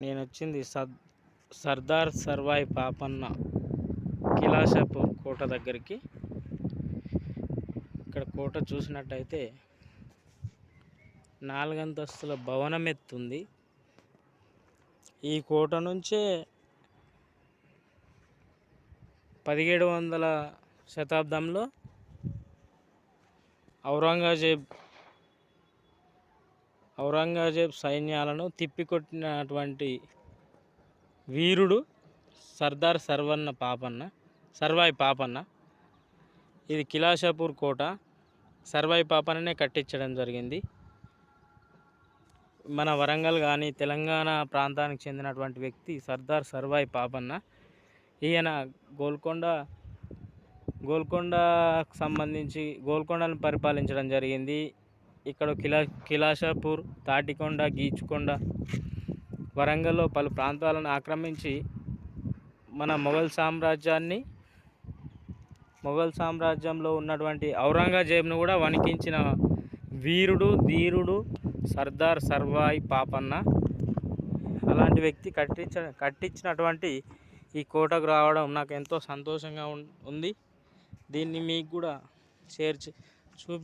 నేను వచ్చింది సద్ సర్దార్ సర్వాయి పాపన్న కిలాషాపూర్ కోట దగ్గరికి. ఇక్కడ కోట చూసినట్టయితే నాలుగంతస్తుల భవనం ఎత్తుంది ఈ కోట నుంచే పదిహేడు వందల శతాబ్దంలో ఔరంగజేబ్ ఔరంగజేబ్ సైన్యాలను తిప్పికొట్టినటువంటి వీరుడు సర్దార్ సర్వన్న పాపన్న సర్వాయి పాపన్న. ఇది కిలాషాపూర్ కోట. సర్వాయి పాపన్ననే కట్టించడం జరిగింది. మన వరంగల్ కానీ తెలంగాణ ప్రాంతానికి చెందినటువంటి వ్యక్తి సర్దార్ సర్వాయి పాపన్న. ఈయన గోల్కొండ గోల్కొండకు సంబంధించి గోల్కొండను పరిపాలించడం జరిగింది. ఇక్కడ కిలా కిలాషాపూర్ తాటికొండ గీచుకొండ వరంగల్లో పలు ప్రాంతాలను ఆక్రమించి మన మొఘల్ సామ్రాజ్యాన్ని మొఘల్ సామ్రాజ్యంలో ఉన్నటువంటి ఔరంగజేబ్ను కూడా వణికించిన వీరుడు ధీరుడు సర్దార్ సర్వాయి పాపన్న. అలాంటి వ్యక్తి కట్టించ కట్టించినటువంటి ఈ కోటకు రావడం నాకు ఎంతో సంతోషంగా ఉంది. దీన్ని మీకు కూడా షేర్ చూపి